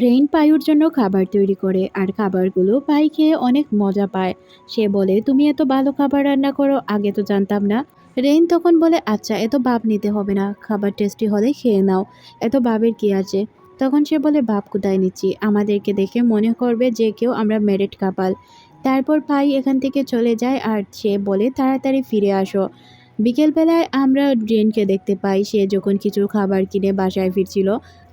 Rain পায়ুর জন্য খাবার তৈরি করে, আর খাবারগুলো পাই খেয়ে অনেক মজা পায়। সে বলে, তুমি এত ভালো খাবার রান্না করো, আগে তো জানতাম না। রেইন তখন বলে আচ্ছা এত ভাব নিতে হবে না, খাবার টেস্টি হলে খেয়ে নাও, এত ভাবের কি আছে? তখন সে বলে, ভাব কোথায় নিচ্ছি? আমাদেরকে দেখে মনে করবে যে কেউ আমরা মেরিট কাপাল। তারপর পাই এখান থেকে চলে যায়, আর সে বলে, তাড়াতাড়ি ফিরে আসো। বিকেলবেলায় আমরা ড্রেনকে দেখতে পাই, সে যখন কিছু খাবার কিনে বাসায় ফিরছিল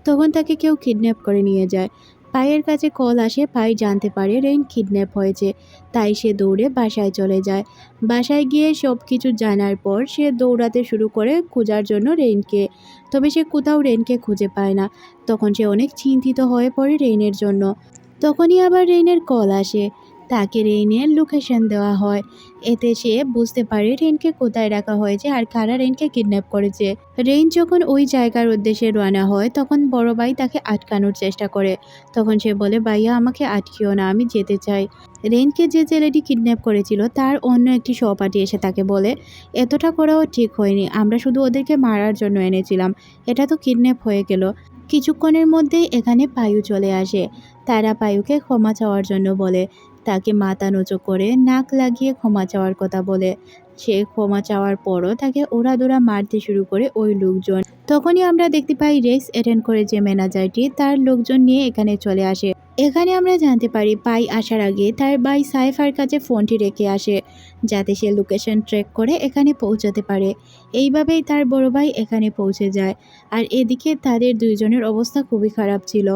তখন তাকে কেউ কিডন্যাপ করে নিয়ে যায়। পায়ের কাছে কল আসে, পাই জানতে পারে রেইন কিডন্যাপ হয়েছে। তাই সে দৌড়ে বাসায় চলে যায়। বাসায় গিয়ে সব কিছু জানার পর সে দৌড়াতে শুরু করে খোঁজার জন্য রেইনকে। তবে সে কোথাও রেইনকে খুঁজে পায় না। তখন সে অনেক চিন্তিত হয়ে পড়ে রেইনের জন্য। তখনই আবার রেইনের কল আসে। তাকে রেইনের লোকেশন দেওয়া হয়। এতে সে বুঝতে পারে রেইনকে কোথায় রাখা হয়েছে আর কারা রেইনকে কিডন্যাপ করেছে। রেইন যখন ওই জায়গার উদ্দেশ্যে রওনা হয়, তখন বড় ভাই তাকে আটকানোর চেষ্টা করে। তখন সে বলে, ভাইয়া, আমাকে আটকিও না, আমি যেতে চাই। রেইনকে যে ছেলেটি কিডন্যাপ করেছিল, তার অন্য একটি সহপাঠী এসে তাকে বলে, এতটা করাও ঠিক হয়নি, আমরা শুধু ওদেরকে মারার জন্য এনেছিলাম। এটা তো কিডন্যাপ হয়ে গেল। কিছুক্ষণের মধ্যেই এখানে পায়ু চলে আসে। তারা পায়ুকে ক্ষমা চাওয়ার জন্য বলে তাকে মাথা নোচো করে নাক লাগিয়ে ক্ষমা চাওয়ার কথা বলে। সে ক্ষমা চাওয়ার পরও তাকে ওড়াদোড়া মারতে শুরু করে ওই লোকজন। তখনই আমরা দেখতে পাই রেস অ্যাটেন্ড করে যে ম্যানেজারটি তার লোকজন নিয়ে এখানে চলে আসে। এখানে আমরা জানতে পারি পাই আসার আগে তার ভাই সাইফার কাছে ফোনটি রেখে আসে, যাতে সে লোকেশন ট্র্যাক করে এখানে পৌঁছাতে পারে। এইভাবেই তার বড় ভাই এখানে পৌঁছে যায়। আর এদিকে তাদের দুইজনের অবস্থা খুবই খারাপ ছিল।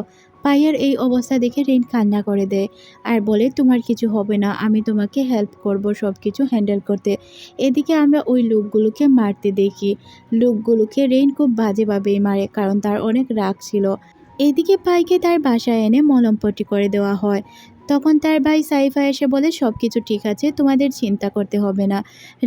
পায়ের এই অবস্থা দেখে রিন কান্না করে দেয়। আর বলে, তোমার কিছু হবে না, আমি তোমাকে হেল্প করব সব কিছু হ্যান্ডেল করতে। এদিকে আমরা ওই লোকগুলোকে মারতে দেখি। লোকগুলোকে রেন খুব বাজেভাবেই মারে, কারণ তার অনেক রাগ ছিল। এদিকে পাইকে তার বাসায় এনে মলমপট্টি করে দেওয়া হয়। তখন তার ভাই সাইফা এসে বলে সব কিছু ঠিক আছে, তোমাদের চিন্তা করতে হবে না।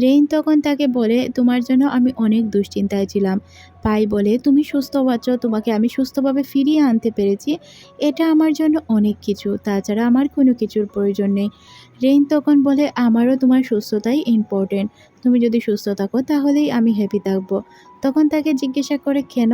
রেইন তখন তাকে বলে, তোমার জন্য আমি অনেক দুশ্চিন্তায় ছিলাম। পাই বলে, তুমি সুস্থ আছো তোমাকে আমি সুস্থভাবে ফিরিয়ে আনতে পেরেছি। এটা আমার জন্য অনেক কিছু, তাছাড়া আমার কোনো কিছুর প্রয়োজন নেই। রেইন তখন বলে, আমারও তোমার সুস্থতাই ইম্পর্টেন্ট তুমি যদি সুস্থ থাকো, তাহলেই আমি হ্যাপি থাকব। তখন তাকে জিজ্ঞাসা করে, কেন?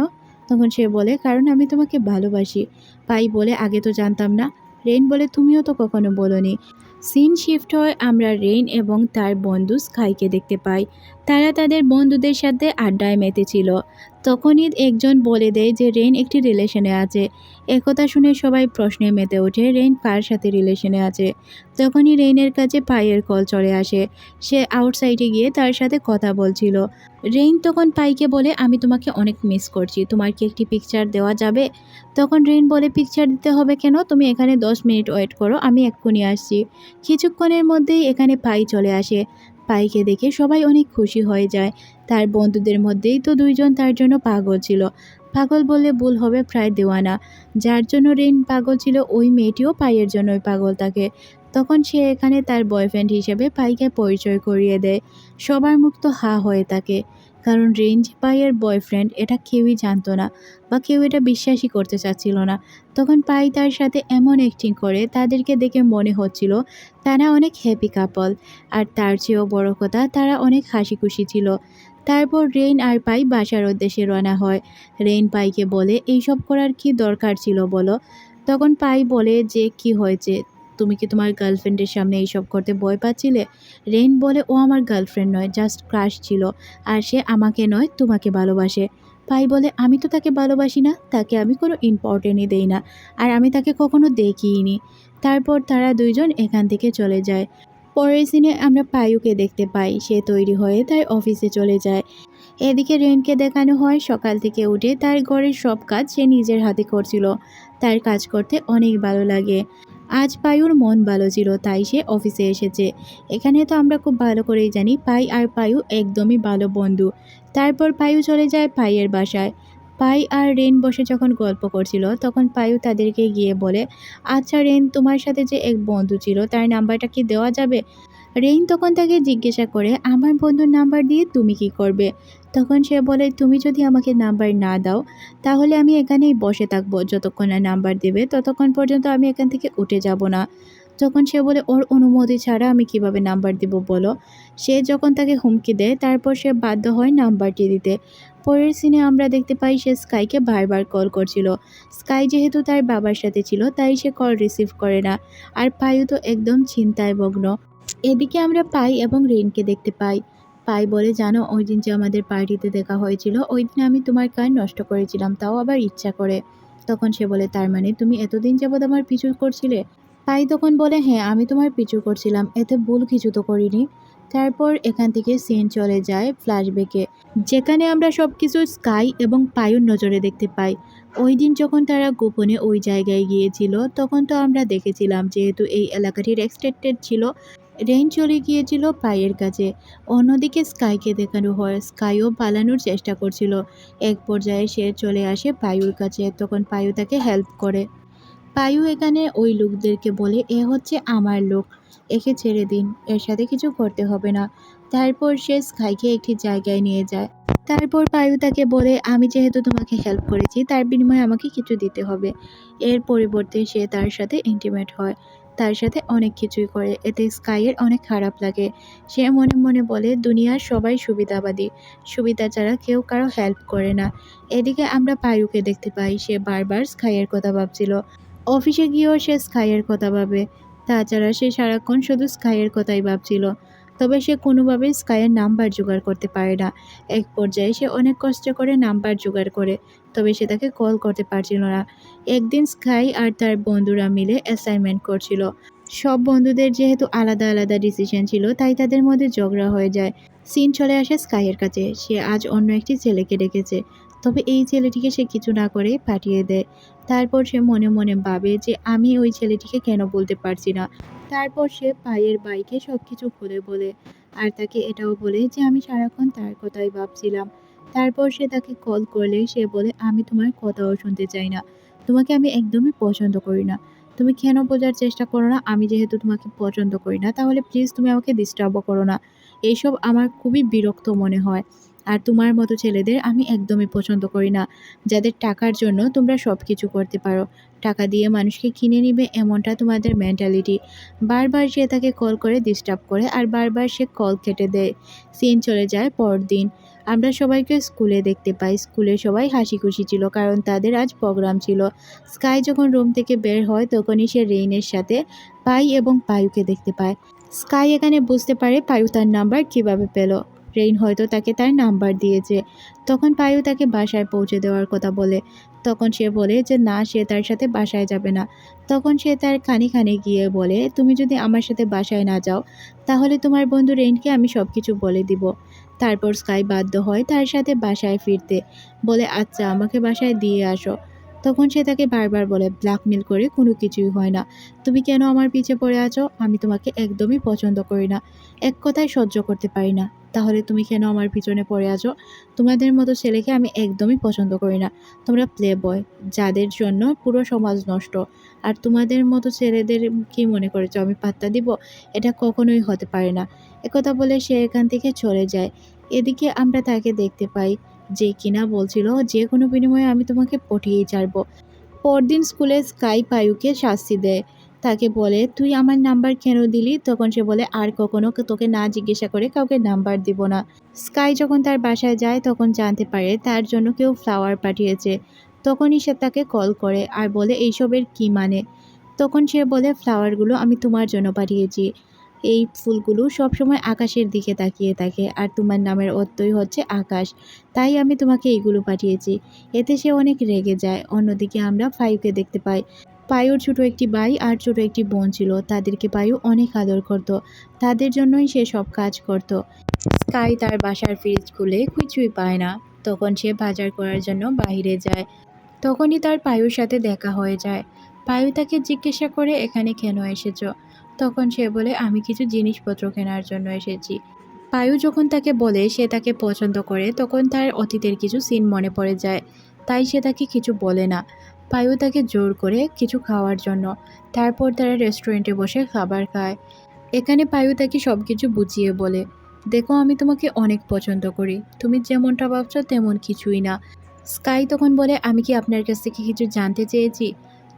তখন সে বলে, কারণ আমি তোমাকে ভালোবাসি। পাই বলে, আগে তো জানতাম না রেইন বলে তুমিও তো কখনো বলনি। সিন শিফট হয় আমরা রেইন এবং তার বন্ধু স্কাইকে দেখতে পাই। তারা তাদের বন্ধুদের সাথে আড্ডায় মেতেছিল। তখনই একজন বলে দেয় যে, রেইন একটি রিলেশনে আছে। একথা শুনে সবাই প্রশ্নে মেতে ওঠে, রেইন কার সাথে রিলেশনে আছে? তখনই রেইনের কাছে পায়ের কল চলে আসে। সে আউটসাইডে গিয়ে তার সাথে কথা বলছিল। রেইন তখন পাইকে বলে, আমি তোমাকে অনেক মিস করছি। তোমার কি একটি পিকচার দেওয়া যাবে? তখন রেইন বলে, পিকচার দিতে হবে কেন? তুমি এখানে দশ মিনিট ওয়েট করো, আমি এক্ষুনি আসছি। কিছুক্ষণের মধ্যেই এখানে পাই চলে আসে। পাইকে দেখে সবাই অনেক খুশি হয়ে যায়। তার বন্ধুদের মধ্যেই তো দুইজন তার জন্য পাগল ছিল। পাগল বললে ভুল হবে প্রায় দেওয়ানা। যার জন্য রেইন পাগল ছিল, ওই মেয়েটিও পাইয়ের জন্যই পাগল থাকে তখন সে এখানে তার বয়ফ্রেন্ড হিসেবে পাইকে পরিচয় করিয়ে দেয়। সবার মুখ তো হা হয়ে থাকে। কারণ রেঞ্জ পাইয়ের বয়ফ্রেন্ড, এটা কেউই জানতো না বা কেউ এটা বিশ্বাসই করতে চাচ্ছিল না। তখন পাই তার সাথে এমন অ্যাক্টিং করে, তাদেরকে দেখে মনে হচ্ছিল তারা অনেক হ্যাপি কাপল আর তার চেয়েও বড় কথা, তারা অনেক হাসি খুশি ছিল। তারপর রেইন আর পাই বাসার উদ্দেশ্যে রওনা হয়। রেইন পাইকে বলে, এইসব করার কি দরকার ছিল বলো? তখন পাই বলে, যে কি হয়েছে? তুমি কি তোমার গার্লফ্রেন্ডের সামনে এইসব করতে ভয় পাচ্ছিলে? রেইন বলে, ও আমার গার্লফ্রেন্ড নয়, জাস্ট ক্রাশ ছিল, আর সে আমাকে নয়, তোমাকে ভালোবাসে। পাই বলে, আমি তো তাকে ভালোবাসি না, তাকে আমি কোনো ইম্পর্টেন্টই দেই না, আর আমি তাকে কখনো দেখিনি তারপর তারা দুইজন এখান থেকে চলে যায়। পরের সিনে আমরা পায়ুকে দেখতে পাই। সে তৈরি হয়ে তার অফিসে চলে যায়। এদিকে রেনকে দেখানো হয়, সকাল থেকে উঠে তার ঘরের সব কাজ সে নিজের হাতে করছিল। তার কাজ করতে অনেক ভালো লাগে। আজ পায়ুর মন ভালো ছিল, তাই সে অফিসে এসেছে। এখানে তো আমরা খুব ভালো করেই জানি, পাই আর পায়ু একদমই ভালো বন্ধু। তারপর পায়ু চলে যায় পাইয়ের বাসায়। পাই আর রেন বসে যখন গল্প করছিল, তখন পায়ু তাদেরকে গিয়ে বলে আচ্ছা রেন, তোমার সাথে যে এক বন্ধু ছিল, তার নাম্বারটা কি দেওয়া যাবে? রেইন তখন তাকে জিজ্ঞাসা করে, আমার বন্ধুর নাম্বার দিয়ে তুমি কি করবে? তখন সে বলে, তুমি যদি আমাকে নাম্বার না দাও, তাহলে আমি এখানেই বসে থাকব। যতক্ষণ না নাম্বার দেবে, ততক্ষণ পর্যন্ত আমি এখান থেকে উঠে যাব না। যখন সে বলে, ওর অনুমতি ছাড়া আমি কীভাবে নাম্বার দিব বলো? সে যখন তাকে হুমকি দেয়, তারপর সে বাধ্য হয় নাম্বারটি দিতে। পরের সিনে আমরা দেখতে পাই সে স্কাইকে বারবার কল করছিল। স্কাই যেহেতু তার বাবার সাথে ছিল, তাই সে কল রিসিভ করে না। আর পায়ু তো একদম চিন্তায় মগ্ন। এদিকে আমরা পাই এবং রেনকে দেখতে পাই। পাই বলে, জানো, ওই দিন যে আমাদের পার্টিতে দেখা হয়েছিল, ওই দিন আমি তোমার কান নষ্ট করেছিলাম, তাও আবার ইচ্ছা করে। তখন সে বলে, তার মানে তুমি এতদিন যাবৎ আমার পিছু করছিলে? পাই তখন বলে হ্যাঁ আমি তোমার পিছু করছিলাম, এতে ভুল কিছু তো করিনি। তারপর এখান থেকে সিন চলে যায় ফ্ল্যাশব্যাকে যেখানে আমরা সব কিছু স্কাই এবং পায়ুর নজরে দেখতে পাই। ওই দিন যখন তারা গোপনে ওই জায়গায় গিয়েছিল, তখন তো আমরা দেখেছিলাম যেহেতু এই এলাকাটি রেস্ট্রিক্টেড ছিল রেন চলে গিয়েছিল পায়ের কাছে। অন্যদিকে স্কাইকে দেখানো হয় স্কাইও পালানোর চেষ্টা করছিল। এক পর্যায়ে সে চলে আসে পায়ুর কাছে, তখন পায়ু তাকে হেল্প করে। পায়ু এখানে ওই লোকদেরকে বলে, এ হচ্ছে আমার লোক। একে ছেড়ে দিন, এর সাথে কিছু করতে হবে না। তারপর সে স্কাইকে একটি জায়গায় নিয়ে যায়। তারপর পায়ু তাকে বলে, আমি যেহেতু তোমাকে হেল্প করেছি, তার বিনিময়ে আমাকে কিছু দিতে হবে। এর পরিবর্তে সে তার সাথে ইন্টিমেট হয়। তার সাথে অনেক কিছুই করে। এতে স্কাইয়ের অনেক খারাপ লাগে। সে মনে মনে বলে, দুনিয়ার সবাই সুবিধাবাদী। সুবিধা ছাড়া কেউ কারও হেল্প করে না। এদিকে আমরা পায়ুকে দেখতে পাই, সে বারবার স্কাইয়ের কথা ভাবছিল। অফিসে গিয়েও সে স্কাইয়ের কথা ভাবে। তাছাড়া সে সারাক্ষণ শুধু স্কাইয়ের কথাই ভাবছিল, তবে সে কোনোভাবেই স্কাইয়ের নাম্বার জোগাড় করতে পারে না। এক পর্যায়ে সে অনেক কষ্ট করে নাম্বার জোগাড় করে, তবে সে তাকে কল করতে পারছিল না। একদিন স্কাই আর তার বন্ধুরা মিলে অ্যাসাইনমেন্ট করছিল। সব বন্ধুদের যেহেতু আলাদা আলাদা ডিসিশন ছিল, তাই তাদের মধ্যে ঝগড়া হয়ে যায়। সিন চলে আসে স্কাইয়ের কাছে। সে আজ অন্য একটি ছেলেকে ডেকেছে। তবে এই ছেলেটিকে সে কিছু না করে পাঠিয়ে দেয়। তারপর সে মনে মনে ভাবে যে আমি ওই ছেলেটিকে কেন বলতে পারছি না। তারপর সে পায়ের বাইকে সব কিছু খুলে বলে, আর তাকে এটাও বলে যে আমি সারাক্ষণ তার কথাই ভাবছিলাম। তারপর সে তাকে কল করলে সে বলে, আমি তোমার কথাও শুনতে চাই না। তোমাকে আমি একদমই পছন্দ করি না। তুমি কেন বোঝার চেষ্টা করো না? আমি যেহেতু তোমাকে পছন্দ করি না, তাহলে প্লিজ তুমি আমাকে ডিস্টার্বও করো না। এইসব আমার খুবই বিরক্ত মনে হয়। আর তোমার মতো ছেলেদের আমি একদমই পছন্দ করি না। যাদের টাকার জন্য তোমরা সব কিছু করতে পারো। টাকা দিয়ে মানুষকে কিনে নিবে এমনটা তোমাদের মেন্টালিটি বারবার সে তাকে কল করে ডিস্টার্ব করে আর বারবার সে কল কেটে দেয়। সিন চলে যায় পরদিন। আমরা সবাইকে স্কুলে দেখতে পাই। স্কুলে সবাই হাসি খুশি ছিল কারণ তাদের আজ প্রোগ্রাম ছিল। স্কাই যখন রুম থেকে বের হয় তখনই সে রেইনের সাথে পাই এবং পায়ুকে দেখতে পায়। স্কাই এখানে বুঝতে পারে পায়ু তার নাম্বার কীভাবে পেল। রেইন হয়তো তাকে তার নাম্বার দিয়েছে। তখন পায়ু তাকে বাসায় পৌঁছে দেওয়ার কথা বলে। তখন সে বলে যে, না, সে তার সাথে বাসায় যাবে না। তখন সে তার খানি খানে গিয়ে বলে, তুমি যদি আমার সাথে বাসায় না যাও, তাহলে তোমার বন্ধু রেইনকে আমি সব কিছু বলে দিব। তারপর স্কাই বাধ্য হয় তার সাথে বাসায় ফিরতে। বলে আচ্ছা আমাকে বাসায় দিয়ে আসো। তখন সে তাকে বারবার বলে ব্ল্যাকমেল করে কোনো কিছুই হয় না। তুমি কেন আমার পিছে পড়ে আছো? আমি তোমাকে একদমই পছন্দ করি না। এক কথায় সহ্য করতে পারি না। তাহলে তুমি কেন আমার পিছনে পড়ে আছো? তোমাদের মতো ছেলেকে আমি একদমই পছন্দ করি না। তোমরা প্লে বয় যাদের জন্য পুরো সমাজ নষ্ট। আর তোমাদের মতো ছেলেদের কি মনে করেছ? আমি পাত্তা দিব? এটা কখনোই হতে পারে না। একথা বলে সে এখান থেকে চলে যায়। এদিকে আমরা তাকে দেখতে পাই। যে কিনা বলছিল, যে কোনো বিনিময়ে আমি তোমাকে পটিয়েই ছাড়বো। পরদিন স্কুলে স্কাই পায়ুকে শাস্তি দেয়। তাকে বলে, তুই আমার নাম্বার কেন দিলি? তখন সে বলে, আর কখনো তোকে না জিজ্ঞাসা করে কাউকে নাম্বার দিব না। স্কাই যখন তার বাসায় যায়, তখন জানতে পারে তার জন্য কেউ ফ্লাওয়ার পাঠিয়েছে। তখনই সে তাকে কল করে আর বলে, এইসবের কি মানে? তখন সে বলে ফ্লাওয়ারগুলো আমি তোমার জন্য পাঠিয়েছি। এই ফুলগুলো সবসময় আকাশের দিকে তাকিয়ে থাকে আর তোমার নামের অর্থই হচ্ছে আকাশ। তাই আমি তোমাকে এইগুলো পাঠিয়েছি। এতে সে অনেক রেগে যায়। অন্যদিকে আমরা ফাইভকে দেখতে পাই। পায়ুর ছোট একটি ভাই আর ছোট একটি বোন ছিল। তাদেরকে পায়ু অনেক আদর করত। তাদের জন্যই সে সব কাজ করত। স্কাই তার বাসার ফ্রিজ খুলে কিছুই পায় না। তখন সে বাজার করার জন্য বাইরে যায়। তখনই তার পায়ুর সাথে দেখা হয়ে যায়। পায়ু তাকে জিজ্ঞাসা করে, এখানে কেন এসেছ? তখন সে বলে, আমি কিছু জিনিসপত্র কেনার জন্য এসেছি। পায়ু যখন তাকে বলে সে তাকে পছন্দ করে, তখন তার অতীতের কিছু সিন মনে পড়ে যায়। তাই সে তাকে কিছু বলে না। পায়ু তাকে জোর করে কিছু খাওয়ার জন্য, তারপর তারা রেস্টুরেন্টে বসে খাবার খায়। এখানে পায়ু তাকে সব কিছু বুঝিয়ে বলে, দেখো, আমি তোমাকে অনেক পছন্দ করি। তুমি যেমনটা ভাবছ তেমন কিছুই না। স্কাই তখন বলে, আমি কি আপনার কাছ থেকে কিছু জানতে চেয়েছি?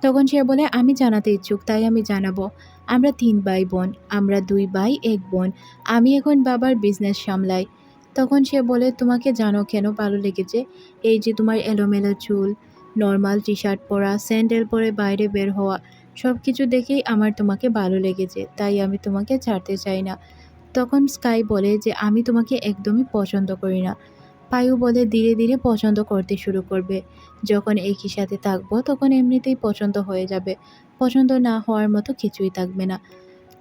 তখন সে বলে, আমি জানাতে ইচ্ছুক, তাই আমি জানাব। আমরা তিন ভাই বোন, আমরা দুই ভাই, এক বোন। আমি এখন বাবার বিজনেস সামলাই। তখন সে বলে, তোমাকে জানো কেন? ভালো লেগেছে। এই যে তোমার এলোমেলো চুল নর্মাল টি শার্ট পরা স্যান্ডেল পরে বাইরে বের হওয়া সব কিছু দেখেই আমার তোমাকে ভালো লেগেছে, তাই আমি তোমাকে ছাড়তে চাই না। তখন স্কাই বলে যে, আমি তোমাকে একদমই পছন্দ করি না। পায়ু বলে ধীরে ধীরে পছন্দ করতে শুরু করবে। যখন একই সাথে থাকব, তখন এমনিতেই পছন্দ হয়ে যাবে। পছন্দ না হওয়ার মতো কিছুই থাকবে না।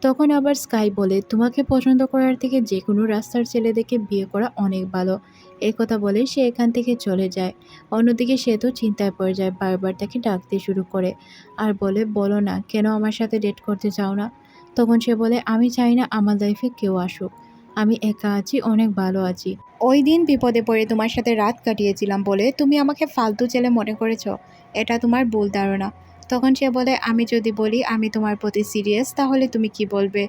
তখন আবার স্কাই বলে, তোমাকে পছন্দ করার থেকে যে কোনো রাস্তার ছেলেদেরকে বিয়ে করা অনেক ভালো। এই কথা বলে সে এখান থেকে চলে যায়। অন্যদিকে সে তো চিন্তায় পড়ে যায়, বারবার তাকে ডাকতে শুরু করে। আর বলে, বলো না, কেন আমার সাথে ডেট করতে চাও না? তখন সে বলে, আমি চাই না আমার লাইফে কেউ আসুক। আমি একা আছি, অনেক ভালো আছি। ওই দিন বিপদে পড়ে তোমার সাথে রাত কাটিয়েছিলাম বলে তুমি আমাকে ফালতু ছেলে মনে করেছ, এটা তোমার ভুল ধারণা। তখন সে বলে, আমি যদি বলি আমি তোমার প্রতি সিরিয়াস তাহলে তুমি কি বলবে?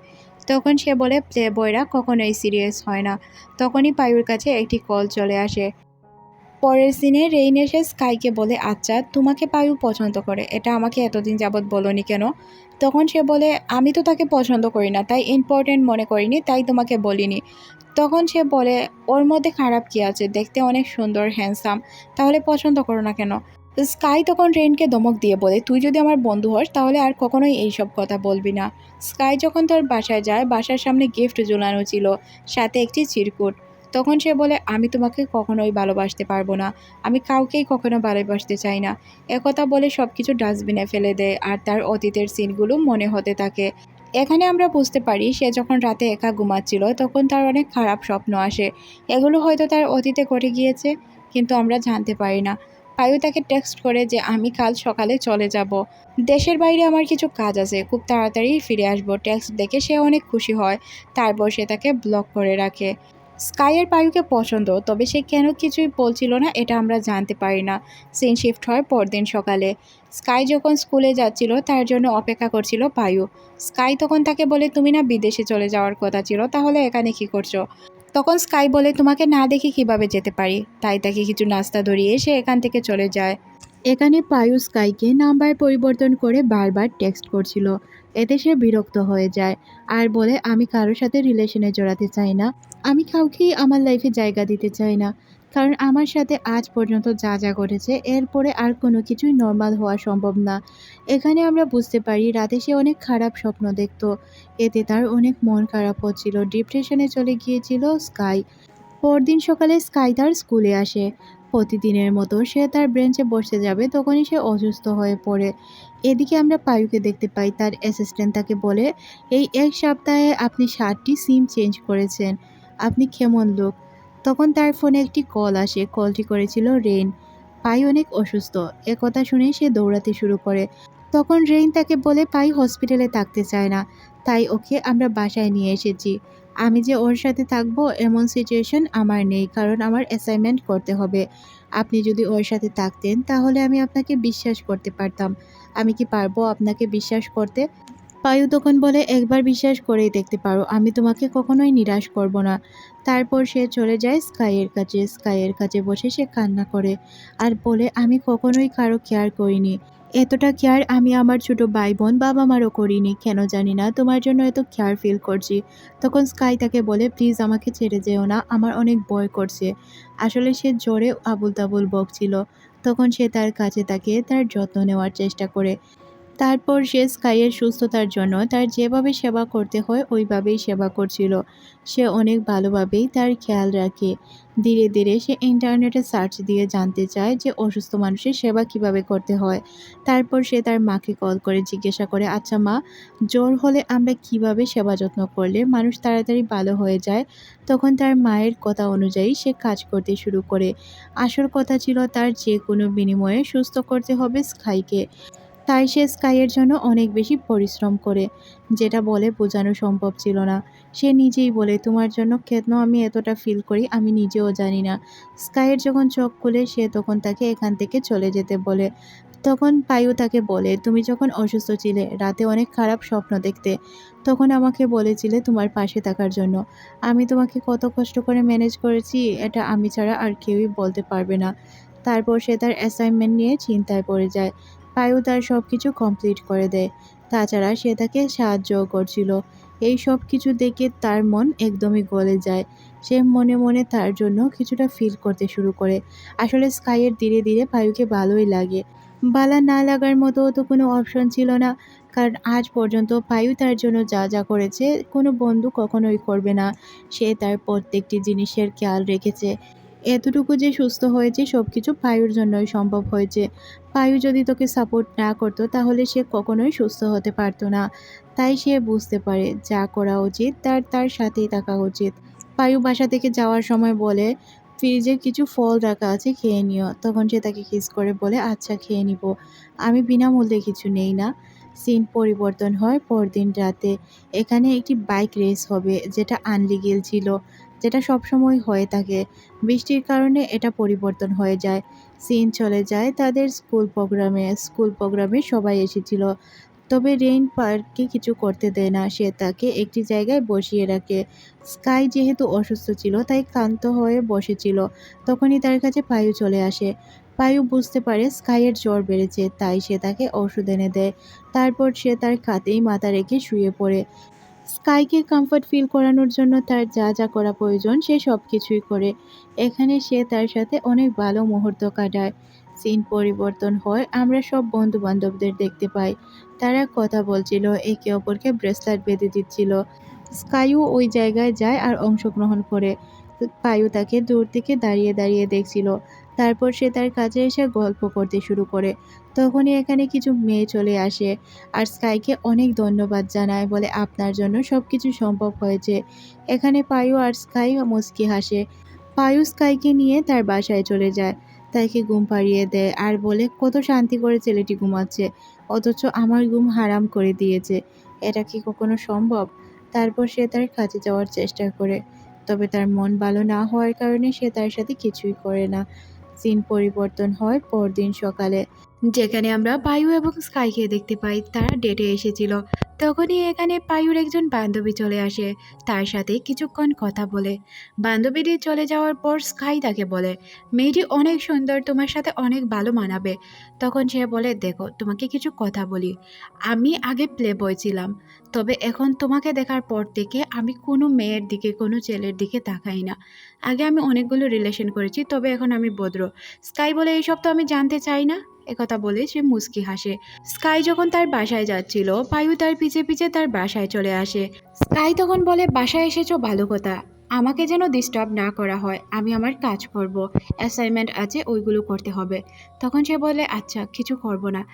তখন সে বলে প্লে বয়রা কখনোই সিরিয়াস হয় না। তখনই পায়ুর কাছে একটি কল চলে আসে। পরের সিনে রেইন এসে স্কাইকে বলে আচ্ছা তোমাকে পায়ু পছন্দ করে। এটা আমাকে এতদিন যাবৎ বলনি কেন? তখন সে বলে, আমি তো তাকে পছন্দ করি না, তাই ইম্পর্টেন্ট মনে করিনি, তাই তোমাকে বলিনি। তখন সে বলে, ওর মধ্যে খারাপ কি আছে? দেখতে অনেক সুন্দর হ্যান্ডসাম তাহলে পছন্দ করো না কেন? স্কাই তখন রেনকে দমক দিয়ে বলে, তুই যদি আমার বন্ধু হস, তাহলে আর কখনোই এইসব কথা বলবি না। স্কাই যখন তার বাসায় যায়, বাসার সামনে গিফট ঝুলানো ছিল, সাথে একটি চিরকুট। তখন সে বলে, আমি তোমাকে কখনোই ভালোবাসতে পারব না। আমি কাউকেই কখনো ভালোবাসতে চাই না। একথা বলে সব কিছু ডাস্টবিনে ফেলে দেয় আর তার অতীতের সিনগুলো মনে হতে থাকে। এখানে আমরা বুঝতে পারি, সে যখন রাতে একা ঘুমাচ্ছিল, তখন তার অনেক খারাপ স্বপ্ন আসে। এগুলো হয়তো তার অতীতে ঘটে গিয়েছে, কিন্তু আমরা জানতে পারি না। পায়ু তাকে টেক্সট করে যে, আমি কাল সকালে চলে যাব। দেশের বাইরে আমার কিছু কাজ আছে। খুব তাড়াতাড়ি ফিরে আসব। টেক্সট দেখে সে অনেক খুশি হয়। তারপর সে তাকে ব্লক করে রাখে। স্কাইয়ের পায়ুকে পছন্দ, তবে সে কেন কিছুই বলছিল না এটা আমরা জানতে পারি না। সিন শিফট হয় পরদিন সকালে। স্কাই যখন স্কুলে যাচ্ছিল, তার জন্য অপেক্ষা করছিল পায়ু। স্কাই তখন তাকে বলে, তুমি না বিদেশে চলে যাওয়ার কথা ছিল, তাহলে এখানে কি করছ? তখন স্কাই বলে, তোমাকে না দেখে কীভাবে যেতে পারি? তাই তাকে কিছু নাস্তা ধরিয়ে সে এখান থেকে চলে যায়। এখানে পায়ু স্কাইকে নাম্বার পরিবর্তন করে বারবার টেক্সট করছিল। এতে সে বিরক্ত হয়ে যায়। আর বলে, আমি কারোর সাথে রিলেশনে জড়াতে চাই না। আমি কাউকেই আমার লাইফে জায়গা দিতে চাই না। কারণ আমার সাথে আজ পর্যন্ত যা যা ঘটেছে, এরপরে আর কোনো কিছুই নর্মাল হওয়া সম্ভব না। এখানে আমরা বুঝতে পারি, রাতে সে অনেক খারাপ স্বপ্ন দেখত। এতে তার অনেক মন খারাপ হচ্ছিল। ডিপ্রেশনে চলে গিয়েছিল স্কাই। পরদিন সকালে স্কাই তার স্কুলে আসে। প্রতিদিনের মতো সে তার ব্রেঞ্চে বসে যাবে, তখনই সে অসুস্থ হয়ে পড়ে। এদিকে আমরা পায়ুকে দেখতে পাই, তার অ্যাসিস্ট্যান্ট তাকে বলে, এই এক সপ্তাহে আপনি ষাটটি সিম চেঞ্জ করেছেন। আপনি কেমন লোক? তখন তার ফোনে একটি কল আসে কলটি করেছিল রেন পাই অনেক অসুস্থ। একথা শুনে সে দৌড়াতে শুরু করে। তখন রেইন তাকে বলে পাই হসপিটালে থাকতে চায় না। তাই ওকে আমরা বাসায় নিয়ে এসেছি। আমি যে ওর সাথে থাকব, এমন সিচুয়েশন আমার নেই, কারণ আমার অ্যাসাইনমেন্ট করতে হবে। আপনি যদি ওর সাথে থাকতেন, তাহলে আমি আপনাকে বিশ্বাস করতে পারতাম। আমি কি পারব আপনাকে বিশ্বাস করতে? পায়ু তখন বলে, একবার বিশ্বাস করেই দেখতে পারো, আমি তোমাকে কখনোই নিরাশ করব না। তারপর সে চলে যায় স্কাইয়ের কাছে। স্কাইয়ের কাছে বসে সে কান্না করে আর বলে, আমি কখনোই কারও কেয়ার করিনি। এতটা কেয়ার আমি আমার ছোট ভাই বোন বাবা মারও করিনি। কেন জানি না, তোমার জন্য এত কেয়ার ফিল করছি। তখন স্কাই তাকে বলে প্লিজ আমাকে ছেড়ে যেও না, আমার অনেক ভয় করছে। আসলে সে জোরে আবুল তাবুল বকছিল। তখন সে তার কাছে তাকে তার যত্ন নেওয়ার চেষ্টা করে। তারপর সে স্কাইয়ের সুস্থতার জন্য তার যেভাবে সেবা করতে হয়, ওইভাবেই সেবা করছিল। সে অনেক ভালোভাবেই তার খেয়াল রাখে। ধীরে ধীরে সে ইন্টারনেটে সার্চ দিয়ে জানতে চায় যে অসুস্থ মানুষের সেবা কীভাবে করতে হয়। তারপর সে তার মাকে কল করে জিজ্ঞাসা করে আচ্ছা মা, জ্বর হলে আমরা কীভাবে সেবা যত্ন করলে মানুষ তাড়াতাড়ি ভালো হয়ে যায়? তখন তার মায়ের কথা অনুযায়ী সে কাজ করতে শুরু করে। আসল কথা ছিল তার যে কোনো বিনিময়ে সুস্থ করতে হবে স্কাইকে। তাই সে স্কাইয়ের জন্য অনেক বেশি পরিশ্রম করে। যেটা বলে বোঝানো সম্ভব ছিল না। সে নিজেই বলে, তোমার জন্য কেন আমি এতটা ফিল করি আমি নিজেও জানি না। স্কাইয়ের যখন চোখ খুলে, সে তখন তাকে এখান থেকে চলে যেতে বলে। তখন পায়ু তাকে বলে, তুমি যখন অসুস্থ ছিলে, রাতে অনেক খারাপ স্বপ্ন দেখতে। তখন আমাকে বলেছিলে তোমার পাশে থাকার জন্য। আমি তোমাকে কত কষ্ট করে ম্যানেজ করেছি, এটা আমি ছাড়া আর কেউই বলতে পারবে না। তারপর সে তার অ্যাসাইনমেন্ট নিয়ে চিন্তায় পড়ে যায়। পায়ু তার সব কিছু কমপ্লিট করে দেয়। তাছাড়া সে তাকে সাহায্যও করছিল। এই সব কিছু দেখে তার মন একদমই গলে যায়। সে মনে মনে তার জন্য কিছুটা ফিল করতে শুরু করে। আসলে স্কাইয়ের ধীরে ধীরে পায়ুকে ভালোই লাগে। বালা না লাগার মতো তো কোনো অপশন ছিল না। কারণ আজ পর্যন্ত পায়ু তার জন্য যা যা করেছে, কোনো বন্ধু কখনোই করবে না। সে তার প্রত্যেকটি জিনিসের খেয়াল রেখেছে। এতটুকু যে সুস্থ হয়েছে সব কিছু পায়ুর জন্যই সম্ভব হয়েছে। পায়ু যদি তোকে সাপোর্ট না করতো, তাহলে সে কখনোই সুস্থ হতে পারতো না। তাই সে বুঝতে পারে, যা করা উচিত তার তার সাথেই থাকা উচিত। পায়ু বাসা থেকে যাওয়ার সময় বলে, ফ্রিজে কিছু ফল রাখা আছে, খেয়ে নিও। তখন সে তাকে কিস করে, বলে আচ্ছা খেয়ে নিব। আমি বিনামূল্যে কিছু নেই না। সিন পরিবর্তন হয় পরদিন রাতে। এখানে একটি বাইক রেস হবে, যেটা আনলিগেল ছিল। যেটা সবসময় হয়ে থাকে। বৃষ্টির কারণে এটা পরিবর্তন হয়ে যায়। সিন চলে যায় তাদের স্কুল প্রোগ্রামে। স্কুল প্রোগ্রামে সবাই এসেছিল। তবে রেইন পার্ককে কিছু করতে দেয় না। সে তাকে একটি জায়গায় বসিয়ে রাখে। স্কাই যেহেতু অসুস্থ ছিল, তাই ক্লান্ত হয়ে বসেছিল। তখনই তার কাছে পায়ু চলে আসে। পায়ু বুঝতে পারে স্কাইয়ের জ্বর বেড়েছে, তাই সে তাকে ওষুধ এনে দেয়। তারপর সে তার খাতেই মাথা রেখে শুয়ে পড়ে। স্কাইকে কমফর্ট ফিল করানোর জন্য তার যা যা করা প্রয়োজন সে সব কিছুই করে। এখানে সে তার সাথে অনেক ভালো মুহূর্ত কাটায়। সিন পরিবর্তন হয়, আমরা সব বন্ধু বান্ধবদের দেখতে পাই। তারা কথা বলছিল, একে অপরকে ব্রেসলেট বেঁধে দিচ্ছিল। স্কাইও ওই জায়গায় যায় আর অংশগ্রহণ করে। পায়ু তাকে দূর থেকে দাঁড়িয়ে দাঁড়িয়ে দেখছিল। তারপর সে তার কাছে এসে গল্প করতে শুরু করে। তখনই এখানে কিছু মেয়ে চলে আসে আর স্কাইকে অনেক ধন্যবাদ জানায়, বলে, আপনার জন্য সব কিছু সম্ভব হয়েছে। এখানে পায়ু আর স্কাই মুচকি হাসে। পায়ু স্কাইকে নিয়ে তার বাসায় চলে যায়। তাইকে ঘুম পাড়িয়ে দেয় আর বলে, কত শান্তি করে ছেলেটি ঘুমাচ্ছে, অথচ আমার ঘুম হারাম করে দিয়েছে। এটা কি কখনো সম্ভব? তারপর সে তার কাছে যাওয়ার চেষ্টা করে। তবে তার মন ভালো না হওয়ার কারণে সে তার সাথে কিছুই করে না। সিন পরিবর্তন হয় পরদিন সকালে। যেখানে আমরা পায়ু এবং স্কাইকে দেখতে পাই, তারা ডেটে এসেছিল। তখনই এখানে পায়ুর একজন বান্ধবী চলে আসে, তার সাথে কিছুক্ষণ কথা বলে। বান্ধবীটি চলে যাওয়ার পর স্কাই তাকে বলে, মেয়েটি অনেক সুন্দর, তোমার সাথে অনেক ভালো মানাবে। তখন সে বলে, দেখো, তোমাকে কিছু কথা বলি। আমি আগে প্লে বয় ছিলাম, তবে এখন তোমাকে দেখার পর থেকে আমি কোনো মেয়ের দিকে, কোনো ছেলের দিকে তাকাই না। আগে আমি অনেকগুলো রিলেশন করেছি, তবে এখন আমি ভদ্র। স্কাই বলে এইসব তো আমি জানতে চাই না? একথা বলে সে মুস্কি হাসে। স্কাই যখন তার বাসায় যাচ্ছিল, পায়ু তার পিছে পিছে তার বাসায় চলে আসে। স্কাই তখন বলে, বাসায় এসেছ ভালো কথা। আমাকে যেন ডিস্টার্ব না করা হয়, আমি আমার কাজ করব। অ্যাসাইনমেন্ট আছে, ওইগুলো করতে হবে। তখন সে বলে আচ্ছা কিছু করব না।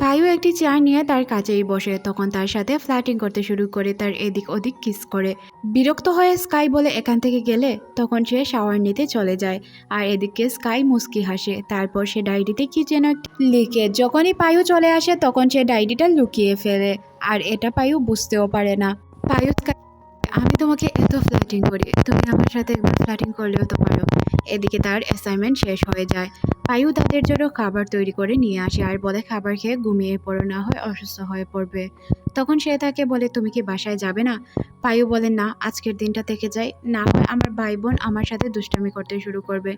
পায়ু একটি চেয়ার নিয়ে তার কাছেই বসে, তখন তার সাথে ফ্ল্যাটিং করতে শুরু করে, তার এদিক ওদিক কিস করে। বিরক্ত হয়ে স্কাই বলে এখান থেকে গেলে, তখন সে শাওয়ার নিতে চলে যায়, আর এদিকে স্কাই মুস্কি হাসে, তারপর সে ডায়েরিতে কি যেন লিখে, যখনই পায়ু চলে আসে, তখন সে ডায়েরিটা লুকিয়ে ফেলে, আর এটা পায়ু বুঝতেও পারে না। পায়ু স্কাই আমি তোমাকে এত ফ্ল্যাটিং করি। তুমি আমার সাথে একবার ফ্ল্যাটিং করলেও তো পারো। এদিকে তার অ্যাসাইনমেন্ট শেষ হয়ে যায়। পায়ু তাদের জন্য খাবার তৈরি করে নিয়ে আসে আর বলে খাবার খেয়ে ঘুমিয়ে পড়ো, না হয় অসুস্থ হয়ে পড়বে। তখন সে তাকে বলে, তুমি কি বাসায় যাবে না? পায়ু বলে, না, আজকের দিনটা থেকে যাই। না হয় আমার ভাই বোন আমার সাথে দুষ্টামি করতে শুরু করবে।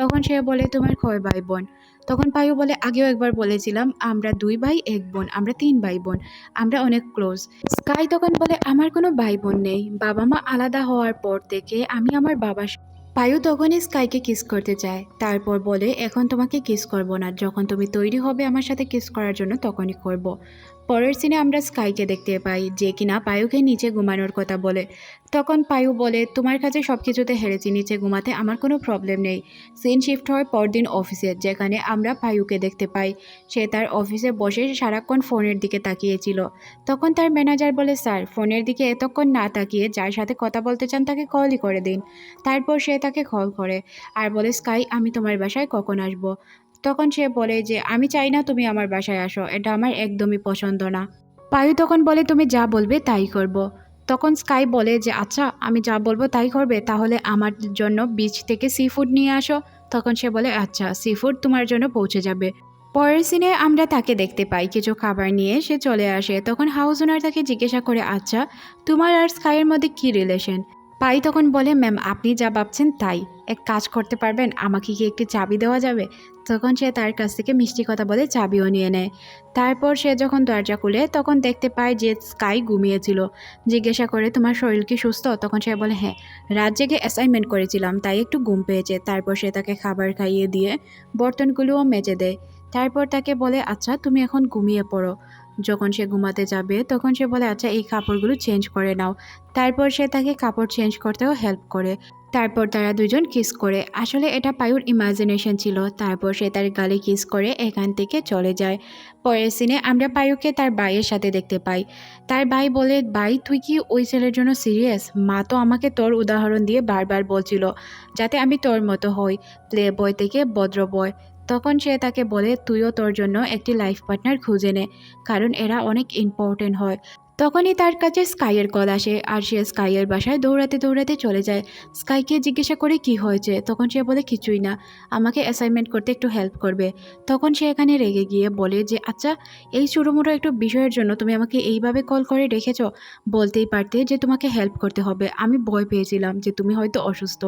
তখন সে বলে, তোমার কয় ভাই বোন? তখন পায়ু বলে, আগেও একবার বলেছিলাম, আমরা দুই ভাই, এক বোন, আমরা তিন ভাই বোন, আমরা অনেক ক্লোজ স্কাই তখন বলে, আমার কোনো ভাই বোন নেই, বাবা মা আলাদা হওয়ার পর থেকে আমি আমার বাবার পায়ু তখনই স্কাইকে কিস করতে চায়, তারপর বলে, এখন তোমাকে কিস করব না, যখন তুমি তৈরি হবে আমার সাথে কিস করার জন্য তখনই করব। পরের সিনে আমরা স্কাইকে দেখতে পাই, যে কিনা পায়ুকে নিচে ঘুমানোর কথা বলে। তখন পায়ু বলে, তোমার কাছে সব কিছুতে হেরেছি, নিচে ঘুমাতে আমার কোনো প্রবলেম নেই। সিন শিফট হয় পরদিন অফিসে, যেখানে আমরা পায়ুকে দেখতে পাই। সে তার অফিসে বসে সারাক্ষণ ফোনের দিকে তাকিয়েছিল। তখন তার ম্যানেজার বলে, স্যার, ফোনের দিকে এতক্ষণ না তাকিয়ে যার সাথে কথা বলতে চান তাকে কলই করে দিন। তারপর সে তাকে কল করে আর বলে, স্কাই, আমি তোমার বাসায় কখন আসব? তখন সে বলে যে, আমি চাই না তুমি আমার বাসায় আসো, এটা আমার একদমই পছন্দ না। পায়ু তখন বলে, তুমি যা বলবে তাই করব। তখন স্কাই বলে যে আচ্ছা আমি যা বলব তাই করবে, তাহলে আমার জন্য বিচ থেকে সি ফুড নিয়ে আসো। তখন সে বলে আচ্ছা সি ফুড তোমার জন্য পৌঁছে যাবে। পরের সিনে আমরা তাকে দেখতে পাই, কিছু খাবার নিয়ে সে চলে আসে। তখন হাউস ওনার তাকে জিজ্ঞাসা করে আচ্ছা তোমার আর স্কাইয়ের মধ্যে কী রিলেশন পাই তখন বলে ম্যাম আপনি যা ভাবছেন তাই। এক কাজ করতে পারবেন? আমাকে কি একটি চাবি দেওয়া যাবে? তখন সে তার কাছ থেকে মিষ্টি কথা বলে চাবিও নিয়ে নেয়। তারপর সে যখন দরজা খুলে, তখন দেখতে পায় যে স্কাই ঘুমিয়েছিল। জিজ্ঞাসা করে, তোমার শরীর কি সুস্থ? তখন সে বলে হ্যাঁ রাত জেগে অ্যাসাইনমেন্ট করেছিলাম, তাই একটু ঘুম পেয়েছে। তারপর সে তাকে খাবার খাইয়ে দিয়ে বর্তনগুলোও মেজে দেয়। তারপর তাকে বলে আচ্ছা তুমি এখন ঘুমিয়ে পড়ো। যখন সে ঘুমাতে যাবে, তখন সে বলে আচ্ছা এই কাপড়গুলো চেঞ্জ করে নাও। তারপর সে তাকে কাপড় চেঞ্জ করতেও হেল্প করে। তারপর তারা দুজন কিস করে। আসলে এটা পায়ুর ইমাজিনেশন ছিল। তারপর সে তার গালে কিস করে, এখান থেকে চলে যায়। পরের সিনে আমরা পায়ুকে তার ভাইয়ের সাথে দেখতে পাই। তার ভাই বলে, ভাই, তুই কি ওই ছেলের জন্য সিরিয়াস মা তো আমাকে তোর উদাহরণ দিয়ে বারবার বলছিল, যাতে আমি তোর মতো হই প্লে বয় থেকে ভদ্র বয় তখন সে তাকে বলে, তুইও তোর জন্য একটি লাইফ পার্টনার খুঁজে নে, কারণ এরা অনেক ইম্পর্টেন্ট হয়। তখনই তার কাছে স্কাইয়ের কল আসে আর সে স্কাইয়ের বাসায় দৌড়াতে দৌড়াতে চলে যায়। স্কাইকে জিজ্ঞাসা করে কি হয়েছে? তখন সে বলে, কিছুই না। আমাকে অ্যাসাইনমেন্ট করতে একটু হেল্প করবে। তখন সে এখানে রেগে গিয়ে বলে যে আচ্ছা এই ছোটোমোটো একটু বিষয়ের জন্য তুমি আমাকে এইভাবে কল করে রেখেছ? বলতেই পারতে যে, তোমাকে হেল্প করতে হবে। আমি ভয় পেয়েছিলাম যে, তুমি হয়তো অসুস্থ।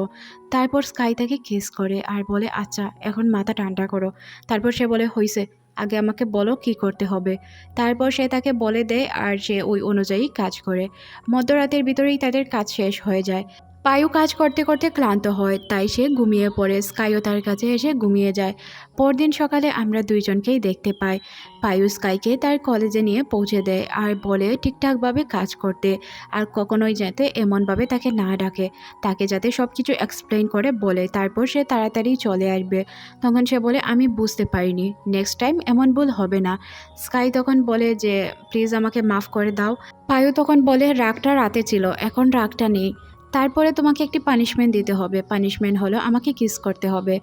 তারপর স্কাই তাকে কিস করে আর বলে আচ্ছা এখন মাথা ঠান্ডা করো। তারপর সে বলে, হইছে। আগে আমাকে বলো কি করতে হবে। তারপর সে তাকে বলে দেয় আর সে ওই অনুযায়ী কাজ করে। মধ্যরাতের ভিতরেই তাদের কাজ শেষ হয়ে যায়। পায়ু কাজ করতে করতে ক্লান্ত হয়, তাই সে ঘুমিয়ে পড়ে। স্কাইও তার কাছে এসে ঘুমিয়ে যায়। পরদিন সকালে আমরা দুইজনকেই দেখতে পাই। পায়ু স্কাইকে তার কলেজে নিয়ে পৌঁছে দেয় আর বলে ঠিকঠাকভাবে কাজ করতে আর কখনোই যাতে এমনভাবে তাকে না ডাকে। তাকে যাতে সব কিছু এক্সপ্লেন করে, বলে, তারপর সে তাড়াতাড়ি চলে আসবে। তখন সে বলে, আমি বুঝতে পারিনি। নেক্সট টাইম এমন ভুল হবে না। স্কাই তখন বলে যে প্লিজ আমাকে মাফ করে দাও। পায়ু তখন বলে, রাগটা রাতে ছিল, এখন রাগটা নেই। তারপরে তোমাকে একটি পানিশমেন্ট দিতে হবে। পানিশমেন্ট হলো আমাকে কিস করতে হবে।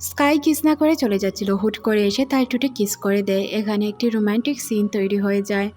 স্কাই কিস না করে চলে যাচ্ছিল। হুট করে এসে তার টুটে কিস করে দেয়। এখানে একটি রোম্যান্টিক সিন তৈরি হয়ে যায়।